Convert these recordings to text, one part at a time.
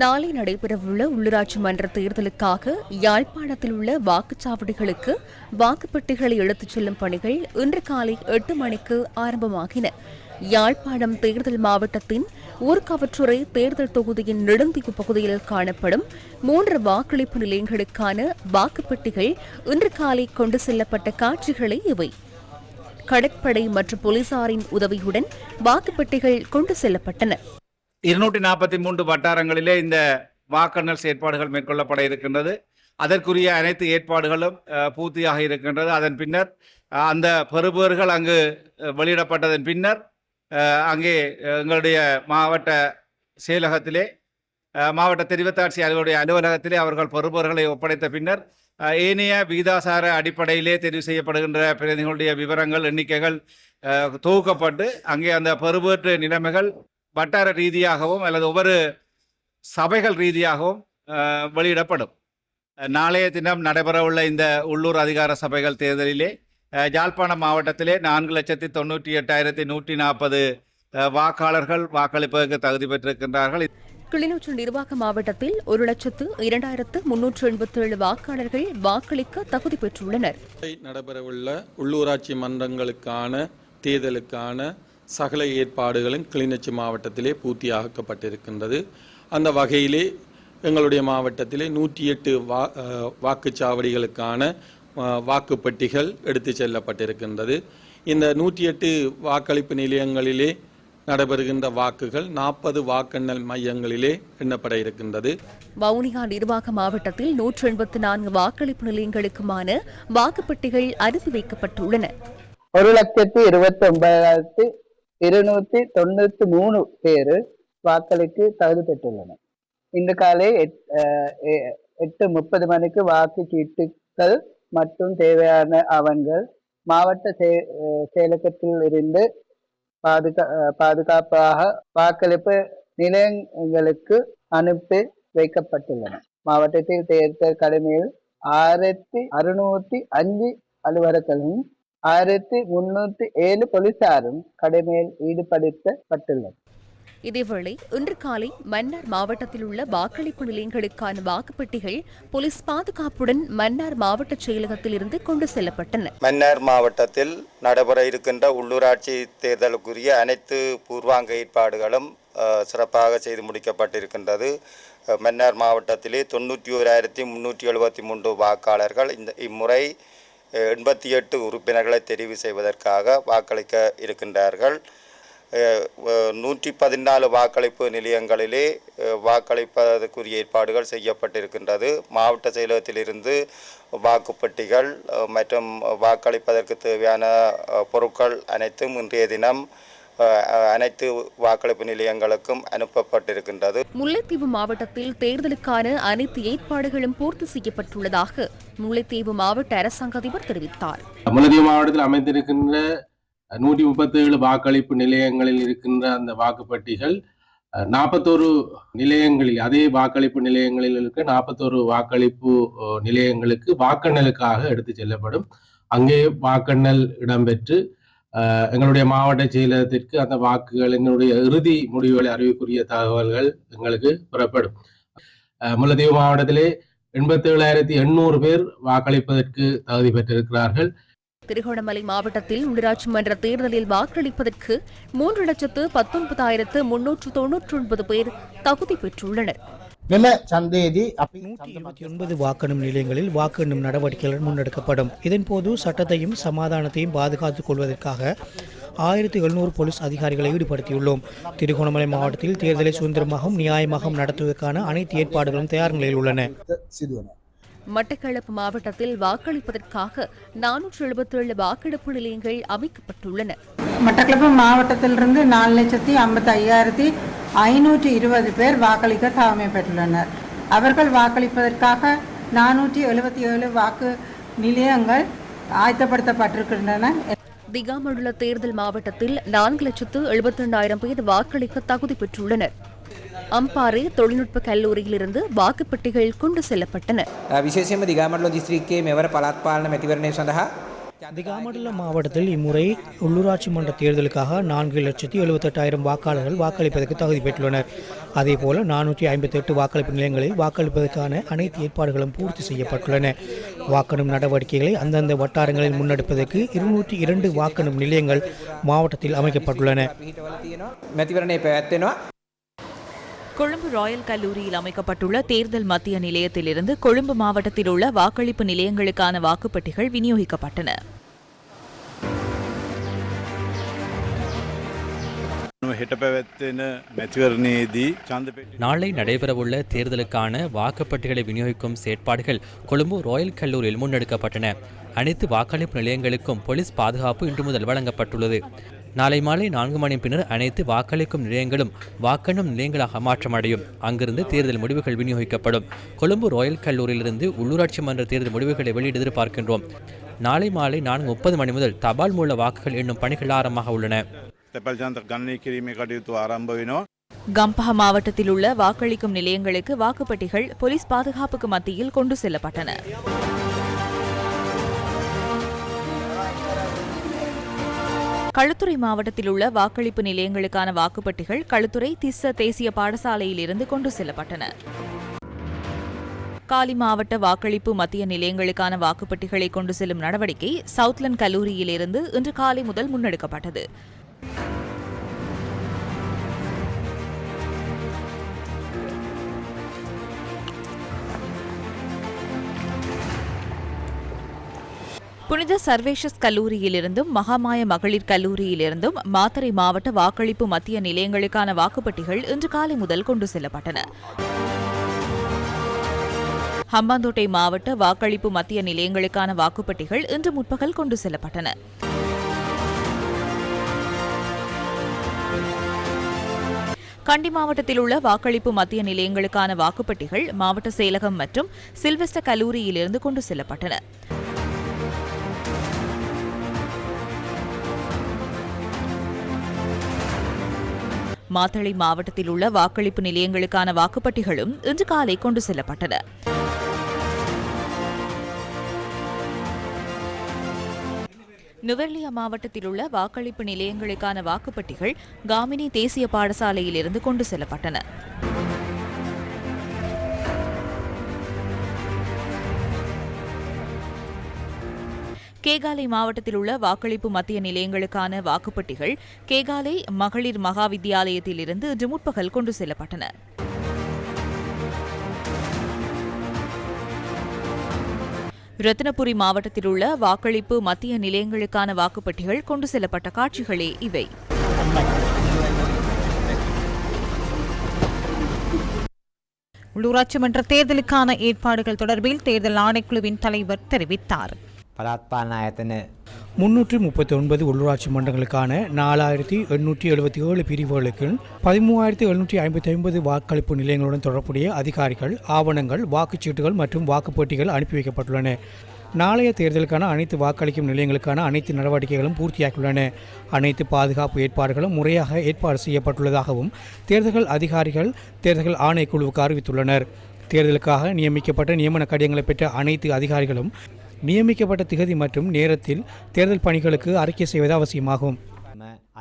நாளை நடைபெறவுள்ள உள்ளூராட்சி மன்ற தேர்தலுக்காக யாழ்ப்பாணத்தில் உள்ள வாக்குச்சாவடிகளுக்கு வாக்குப்பெட்டிகளை எடுத்துச் செல்லும் பணிகள் இன்று காலை எட்டு மணிக்கு ஆரம்பமாகின. யாழ்ப்பாணம் தேர்தல் மாவட்டத்தின் ஊர்காவற்றுறை தேர்தல் தொகுதியின் நெடுந்தீவு பகுதியில் காணப்படும் மூன்று வாக்களிப்பு நிலையங்களுக்கான வாக்குப்பெட்டிகள் இன்று காலை கொண்டு செல்லப்பட்ட காட்சிகளே இவை. கடற்படை மற்றும் போலீசாரின் உதவியுடன் வாக்குப்பெட்டிகள் கொண்டு செல்லப்பட்டன. இருநூற்றி நாற்பத்தி மூன்று வட்டாரங்களிலே இந்த வாக்கெண்ணல் செயற்பாடுகள் மேற்கொள்ளப்பட இருக்கின்றது. அதற்குரிய அனைத்து ஏற்பாடுகளும் பூர்த்தியாக இருக்கின்றது. அதன் பின்னர் அந்த பெறுபேறுகள் அங்கு வெளியிடப்பட்டதன் பின்னர் அங்கே எங்களுடைய மாவட்ட செயலகத்திலே மாவட்ட தெரிவத்தாட்சி அலுவலுடைய அலுவலகத்திலே அவர்கள் பொறுப்பவர்களை ஒப்படைத்த பின்னர் ஏனைய விகிதாசார அடிப்படையிலே தெரிவு செய்யப்படுகின்ற பிரதிநிதிகளுடைய விவரங்கள் எண்ணிக்கைகள் தொகுக்கப்பட்டு அங்கே அந்த பெறுபேற்று நிலைமைகள் வட்டார ரீதியாகவும் அல்லது ஒவ்வொரு சபைகள் ரீதியாகவும் வெளியிடப்படும். நாளைய தினம் நடைபெறவுள்ள இந்த உள்ளூர் அதிகார சபைகள் தேர்தலிலே யாழ்ப்பாணம் மாவட்டத்திலே நான்கு லட்சத்தி தொண்ணூற்றி எட்டாயிரத்தி நூற்றி நாற்பது வாக்காளர்கள் வாக்களிப்பதற்கு தகுதி பெற்றிருக்கின்றார்கள். கிளிநொச்சி நிர்வாக மாவட்டத்தில் ஒரு லட்சத்து இரண்டாயிரத்து முன்னூற்று எண்பத்தேழு வாக்காளர்கள் வாக்களிக்க தகுதி பெற்றுள்ளனர். நடைபெறவுள்ள உள்ளூராட்சி மன்றங்களுக்கான தேர்தலுக்கான சகல ஏற்பாடுகளும் கிளிநொச்சி மாவட்டத்திலே பூர்த்தியாக்கப்பட்டிருக்கின்றது அந்த வகையிலே எங்களுடைய மாவட்டத்திலே நூற்றி எட்டு வா வாக்குச்சாவடிகளுக்கான வாக்குப்பெட்டிகள் எடுத்து செல்லப்பட்டிருக்கின்றது. இந்த நூற்றி எட்டு வாக்களிப்பு நிலையங்களிலே நடைபெறுகின்ற வாக்குகள் நாற்பது வாக்கெண்ணல் மையங்களிலே எண்ணப்பட இருக்கின்றது. வவுனியா நிர்வாக மாவட்டத்தில் நூற்று எண்பத்து நான்கு வாக்களிப்பு நிலையங்களுக்குமான வாக்குப்பெட்டிகள் அனுப்பி வைக்கப்பட்டுள்ளன. ஒரு லட்சத்தி இருபத்தி ஒன்பதாயிரத்தி இருநூத்தி தொண்ணூத்தி மூணு பேர் வாக்களிக்கு தகுதி பெற்றுள்ளனர். இன்று காலை எட்- எ- எட்டு முப்பது மணிக்கு வாக்கு சீட்டுகள் மற்றும் தேவையான ஆவணங்கள் மாவட்ட செய- செயலகத்தில் இருந்து பாதுகா அஹ் பாதுகாப்பாக வாக்களிப்பு நிலையங்களுக்கு அனுப்பி வைக்கப்பட்டுள்ளன மாவட்டத்தில் தேர்தல் கடமையில் ஆயிரத்தி அறுநூத்தி அஞ்சு அலுவலர்களும் ஆயிரத்தி முன்னூத்தி ஏழு போலீசாரும் கடமையில் ஈடுபடுத்தப்பட்டுள்ளனர். இதேவேளை இன்று காலை மன்னார் மாவட்டத்தில் உள்ள வாக்களிப்பு நிலையங்களுக்கான வாக்குப்பெட்டிகள் போலீஸ் பாதுகாப்புடன் மன்னார் மாவட்ட செயலகத்தில் இருந்து கொண்டு செல்லப்பட்டன. மன்னார் மாவட்டத்தில் நடைபெற இருக்கின்ற உள்ளூராட்சி தேர்தலுக்குரிய அனைத்து பூர்வாங்க ஏற்பாடுகளும் சிறப்பாக செய்து முடிக்கப்பட்டிருக்கின்றது. மன்னார் மாவட்டத்திலே தொண்ணூற்றி ஓராயிரத்தி முன்னூற்றி எழுபத்தி மூன்று வாக்காளர்கள் இந்த இம்முறை எண்பத்தி எட்டு உறுப்பினர்களை தெரிவு செய்வதற்காக வாக்களிக்க இருக்கின்றார்கள். நூற்றி பதினாலு வாக்களிப்பு நிலையங்களிலே வாக்களிப்பதற்குரிய ஏற்பாடுகள் செய்யப்பட்டிருக்கின்றது. மாவட்ட செயலகத்திலிருந்து வாக்குப்பெட்டிகள் மற்றும் வாக்களிப்பதற்கு தேவையான பொருட்கள் அனைத்தும் இன்றைய தினம் அனைத்து வாக்களிப்பு நிலையங்களுக்கும் அனுப்பப்பட்டிருக்கின்றது. முல்லைத்தீவு மாவட்டத்தில் தேர்தலுக்கான அனைத்து ஏற்பாடுகளும் பூர்த்தி செய்யப்பட்டுள்ளதாக முல்லைத்தீவு மாவட்ட அரசாங்க அதிபர் தெரிவித்தார். முல்லதீவு மாவட்டத்தில் அமைந்திருக்கின்ற நூற்றி முப்பத்தேழு வாக்களிப்பு நிலையங்களில் இருக்கின்ற அந்த வாக்குப்பட்டிகள் நாற்பத்தோரு நிலையங்களில் அதே வாக்களிப்பு நிலையங்களில் இருக்க நாற்பத்தோரு வாக்களிப்பு நிலையங்களுக்கு வாக்கெண்ணலுக்காக எடுத்து செல்லப்படும். அங்கே வாக்கெண்ணல் இடம்பெற்று எங்களுடைய மாவட்ட செயலகத்திற்கு அந்த வாக்குகள் எங்களுடைய இறுதி முடிவுகளை அறிவிக்கூடிய தகவல்கள் எங்களுக்கு புறப்படும். முல்லைத்தீவு மாவட்டத்திலே எண்பத்தேழாயிரத்தி எண்ணூறு பேர் வாக்களிப்பதற்கு தகுதி பெற்றிருக்கிறார்கள். திருகோணமலை மாவட்டத்தில் உள்ளாட்சி மன்ற தேர்தலில் வாக்களிப்பதற்கு மூன்று லட்சத்து பத்தொன்பதாயிரத்து முன்னூற்று தொன்னூற்றி ஒன்பது பேர் தகுதி பெற்றுள்ளனர். நூற்றி இருபத்தி ஒன்பது வாக்கெண்ணும் நிலையங்களில் வாக்கெண்ணும் நடவடிக்கைகள் முன்னெடுக்கப்படும். இதன்போது சட்டத்தையும் சமாதானத்தையும் பாதுகாத்துக் கொள்வதற்காக ஆயிரத்தி எழுநூறு போலீஸ் அதிகாரிகளை ஈடுபடுத்தியுள்ளோம். திருகோணமலை மாவட்டத்தில் தேர்தலை சுதந்திரமாகவும் நியாயமாகவும் நடத்துவதற்கான அனைத்து ஏற்பாடுகளும் தயார் நிலையில் உள்ளன. மட்டக்களப்பு மாவட்டத்தில் வாக்களிப்பதற்காக நானூற்று எழுபத்தி ஏழு வாக்கெடுப்பு நிலையங்கள் அமைக்கப்பட்டுள்ளன. மட்டக்களப்பு மாவட்டத்திலிருந்து நாலு லட்சத்தி ஐம்பத்தி ஐயாயிரத்தி ஐநூற்றி இருபது பேர் வாக்களிக்க தவமை பெற்றுள்ளனர். அவர்கள் வாக்களிப்பதற்காக நானூற்றி எழுபத்தி ஏழு வாக்கு நிலையங்கள் ஆயத்தப்படுத்தப்பட்டிருக்கின்றன. திகாமடுல தேர்தல் மாவட்டத்தில் நான்கு லட்சத்து எழுபத்தி ரெண்டாயிரம் பேர் வாக்களிக்க தகுதி பெற்றுள்ளனர். அம்பாறை தொழில்நுட்ப கல்லூரியிலிருந்து வாக்குப்பெட்டிகள் கொண்டு செல்லப்பட்டன. விசேஷம் திகாமண்டலம் டிஸ்ட்ரிக்ட் மேவர பலாத்பாலனம் எத்திவரணே சொந்தகா திகாமண்டலம் மாவட்டத்தில் இம்முறை உள்ளூராட்சி மன்ற தேர்தலுக்காக நான்கு லட்சத்தி எழுபத்தெட்டாயிரம் வாக்காளர்கள் வாக்களிப்பதற்கு தகுதி பெற்றுள்ளனர். அதேபோல நானூற்றி ஐம்பத்தெட்டு வாக்களிப்பு நிலையங்களில் வாக்களிப்பதற்கான அனைத்து ஏற்பாடுகளும் பூர்த்தி செய்யப்பட்டுள்ளன. வாக்கெடும் நடவடிக்கைகளை அந்தந்த வட்டாரங்களில் முன்னெடுப்பதற்கு இருநூற்றி இரண்டு வாக்கெடும் நிலையங்கள் மாவட்டத்தில் அமைக்கப்பட்டுள்ளன. கொழும்பு ராயல் கல்லூரியில் அமைக்கப்பட்டுள்ள தேர்தல் மத்திய நிலையத்திலிருந்து கொழும்பு மாவட்டத்தில் உள்ள வாக்களிப்பு நிலையங்களுக்கான வாக்குப்பட்டிகள் விநியோகிக்கப்பட்டன. நாளை நடைபெறவுள்ள தேர்தலுக்கான வாக்குப்பட்டிகளை விநியோகிக்கும் செயற்பாடுகள் கொழும்பு ராயல் கல்லூரியில் முன்னெடுக்கப்பட்டன. அனைத்து வாக்களிப்பு நிலையங்களுக்கும் போலீஸ் பாதுகாப்பு இன்று முதல் வழங்கப்பட்டுள்ளது. நாளை மாலை நான்கு மணி பின்னர் அனைத்து வாக்களிக்கும் நிலையங்களும் வாக்கெண்ணும் நிலையங்களாக மாற்றமடையும். அங்கிருந்து தேர்தல் முடிவுகள் விநியோகிக்கப்படும். கொழும்பு ராயல் கல்லூரியிலிருந்து உள்ளூராட்சி மன்ற தேர்தல் முடிவுகளை வெளியிட எதிர்பார்க்கின்றோம். நாளை மாலை நான்கு முப்பது மணி முதல் தபால் மூல வாக்குகள் எண்ணும் பணிகள் ஆரம்பமாக உள்ளன. கம்பஹா மாவட்டத்தில் உள்ள வாக்களிக்கும் நிலையங்களுக்கு வாக்குப்பட்டிகள் போலீஸ் பாதுகாப்புக்கு மத்தியில் கொண்டு செல்லப்பட்டன. களுத்துறை மாவட்டத்தில் உள்ள வாக்களிப்பு நிலையங்களுக்கான வாக்குப்பட்டிகள் களுத்துறை திஸ்ஸ தேசிய பாடசாலையில் இருந்து கொண்டு செல்லப்பட்டன. காலி மாவட்ட வாக்களிப்பு மத்திய நிலையங்களுக்கான வாக்குப்பட்டிகளை கொண்டு செல்லும் நடவடிக்கை சவுத்லண்ட் கல்லூரியிலிருந்து இன்று காலை முதல் முன்னெடுக்கப்பட்டது. புனித சர்வேஷஸ் கல்லூரியிலிருந்தும் மகாமாய மகளிர் கல்லூரியிலிருந்தும் மாத்தறை மாவட்ட வாக்களிப்பு மத்திய நிலையங்களுக்கான வாக்குப்பட்டிகள் இன்று காலை முதல் கொண்டு செல்லப்பட்டன. ஹம்பாந்தோட்டை மாவட்ட வாக்களிப்பு மத்திய நிலையங்களுக்கான வாக்குப்பட்டிகள் இன்று முற்பகல் கொண்டு செல்லப்பட்டன. கண்டி மாவட்டத்தில் உள்ள வாக்களிப்பு மத்திய நிலையங்களுக்கான வாக்குப்பட்டிகள் மாவட்ட செயலகம் மற்றும் சில்வெஸ்ட கல்லூரியிலிருந்து கொண்டு செல்லப்பட்டன. மாத்தளை மாவட்டத்தில் உள்ள வாக்களிப்பு நிலையங்களுக்கான வாக்குப்பட்டிகளும் இன்று காலை கொண்டு செல்லப்பட்டன. நுவர்லியா மாவட்டத்தில் உள்ள வாக்களிப்பு நிலையங்களுக்கான வாக்குப்பட்டிகள் காமினி தேசிய பாடசாலையிலிருந்து கொண்டு செல்லப்பட்டன. கேகாலை மாவட்டத்தில் உள்ள வாக்களிப்பு மத்திய நிலையங்களுக்கான வாக்குப்பட்டிகள் கேகாலை மகளிர் மகா வித்தியாலயத்திலிருந்து இன்று முற்பகல் கொண்டு செல்லப்பட்டன. ரத்தினபுரி மாவட்டத்தில் உள்ள வாக்களிப்பு மத்திய நிலையங்களுக்கான வாக்குப்பட்டிகள் கொண்டு செல்லப்பட்ட காட்சிகளே இவை. உள்ளூராட்சி மன்ற தேர்தலுக்கான ஏற்பாடுகள் தொடர்பில் தேர்தல் ஆணைக்குழுவின் தலைவர் தெரிவித்தார். பலாத்பான ஆயத்தன முன்னூற்றி முப்பத்தி ஒன்பது உள்ளூராட்சி மன்றங்களுக்கான நாலாயிரத்தி எண்ணூற்றி எழுபத்தி ஏழு பிரிவுகளுக்கு பதிமூவாயிரத்தி எழுநூற்றி ஐம்பத்தி ஐம்பது வாக்களிப்பு நிலையங்களுடன் தொடர்புடைய அதிகாரிகள் ஆவணங்கள் வாக்குச்சீட்டுகள் மற்றும் வாக்குப்போட்டிகள் அனுப்பி வைக்கப்பட்டுள்ளன. நாளைய தேர்தலுக்கான அனைத்து வாக்களிக்கும் நிலையங்களுக்கான அனைத்து நடவடிக்கைகளும் பூர்த்தியாகியுள்ளன. அனைத்து பாதுகாப்பு ஏற்பாடுகளும் முறையாக ஏற்பாடு செய்யப்பட்டுள்ளதாகவும் தேர்தல்கள் அதிகாரிகள் தேர்தல்கள் ஆணைக்குழுவுக்கு அறிவித்துள்ளனர். தேர்தலுக்காக நியமிக்கப்பட்ட நியமன கடிதங்களை பெற்ற அனைத்து அதிகாரிகளும் நியமிக்கப்பட்ட திகதி மற்றும் நேரத்தில் தேர்தல் பணிகளுக்கு அறிக்கை செய்வது அவசியமாகும்.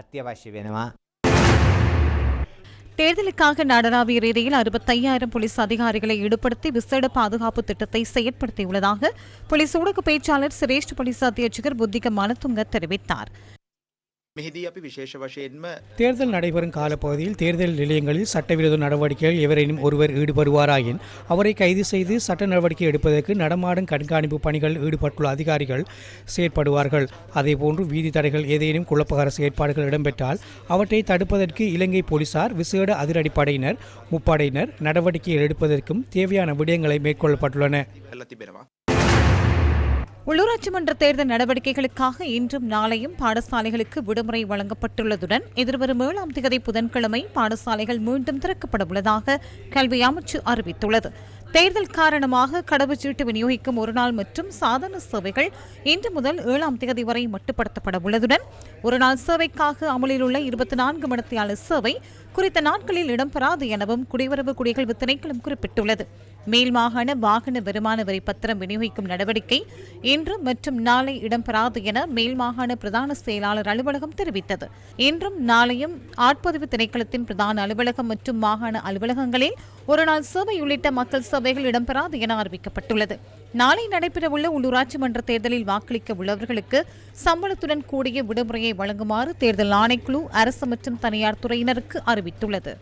அத்தியாவசியமா தேர்தலுக்காக நாடளாவிய ரீதியில் அறுபத்தையாயிரம் போலீஸ் அதிகாரிகளை ஈடுபடுத்தி விசேட பாதுகாப்பு திட்டத்தை செயற்படுத்தியுள்ளதாக போலீஸ் ஊடக பேச்சாளர் சிரேஷ்ட போலீஸ் அத்தியட்சகர் புத்திக மனத்துங்க தெரிவித்தார். මෙහිදී අපි විශේෂ වශයෙන්ම தேர்தல் நடைபெறும் காலப்பகுதியில் தேர்தல் நிலையங்களில் சட்டவிரோத நடவடிக்கைகள் எவரேனும் ஒருவர் ஈடுபடுவாராயின் அவரை கைது செய்து சட்ட நடவடிக்கை எடுப்பதற்கு நடமாடும் கண்காணிப்பு பணிகள் ஈடுபட்டுள்ள அதிகாரிகள் செயற்படுவார்கள் அதேபோன்று வீதி தடைகள் ஏதேனும் குழப்பகர செயற்பாடுகள் இடம்பெற்றால் அவற்றை தடுப்பதற்கு இலங்கை போலீசார் விசேட அதிரடிப்படையினர் முப்படையினர் நடவடிக்கைகள் எடுப்பதற்கும் தேவையான விடயங்களை மேற்கொள்ளப்பட்டுள்ளன කල්ල තිබෙනවා. உள்ளூராட்சி மன்ற தேர்தல் நடவடிக்கைகளுக்காக இன்றும் நாளையும் பாடசாலைகளுக்கு விடுமுறை வழங்கப்பட்டுள்ளதுடன் எதிர்வரும் ஏழாம் தேதி புதன்கிழமை பாடசாலைகள் மீண்டும் திறக்கப்பட உள்ளதாக கல்வி அமைச்சு அறிவித்துள்ளது. தேர்தல் காரணமாக கடவுச்சீட்டு விநியோகிக்கும் ஒருநாள் மற்றும் சாதன சேவைகள் இன்று முதல் ஏழாம் தேதி வரை மட்டுப்படுத்தப்பட உள்ளதுடன் ஒருநாள் சேவைக்காக அமலில் உள்ள இருபத்தி நான்கு மணித்தியால சேவை குறித்த நாட்களில் இடம்பெறாது எனவும் குடிவரவு குடிகள் திணைக்களம் குறிப்பிட்டுள்ளது. மேல் மாகாண வாகன வருமான வரி பத்திரம் விநியோகிக்கும் நடவடிக்கை இன்று மற்றும் நாளை இடம்பெறாது என மேல் மாகாண பிரதான செயலாளர் அலுவலகம் தெரிவித்தது. இன்றும் நாளையும் ஆட்பதிவு திணைக்களத்தின் பிரதான அலுவலகம் மற்றும் மாகாண அலுவலகங்களில் ஒருநாள் சேவை உள்ளிட்ட மக்கள் சேவைகள் இடம்பெறாது என அறிவிக்கப்பட்டுள்ளது. நாளை நடைபெறவுள்ள உள்ளூராட்சி மன்ற தேர்தலில் வாக்களிக்க உள்ளவர்களுக்கு சம்பளத்துடன் கூடிய விடுமுறையை வழங்குமாறு தேர்தல் ஆணைக்குழு அரசு மற்றும் தனியார் துறையினருக்கு அறிவித்துள்ளது.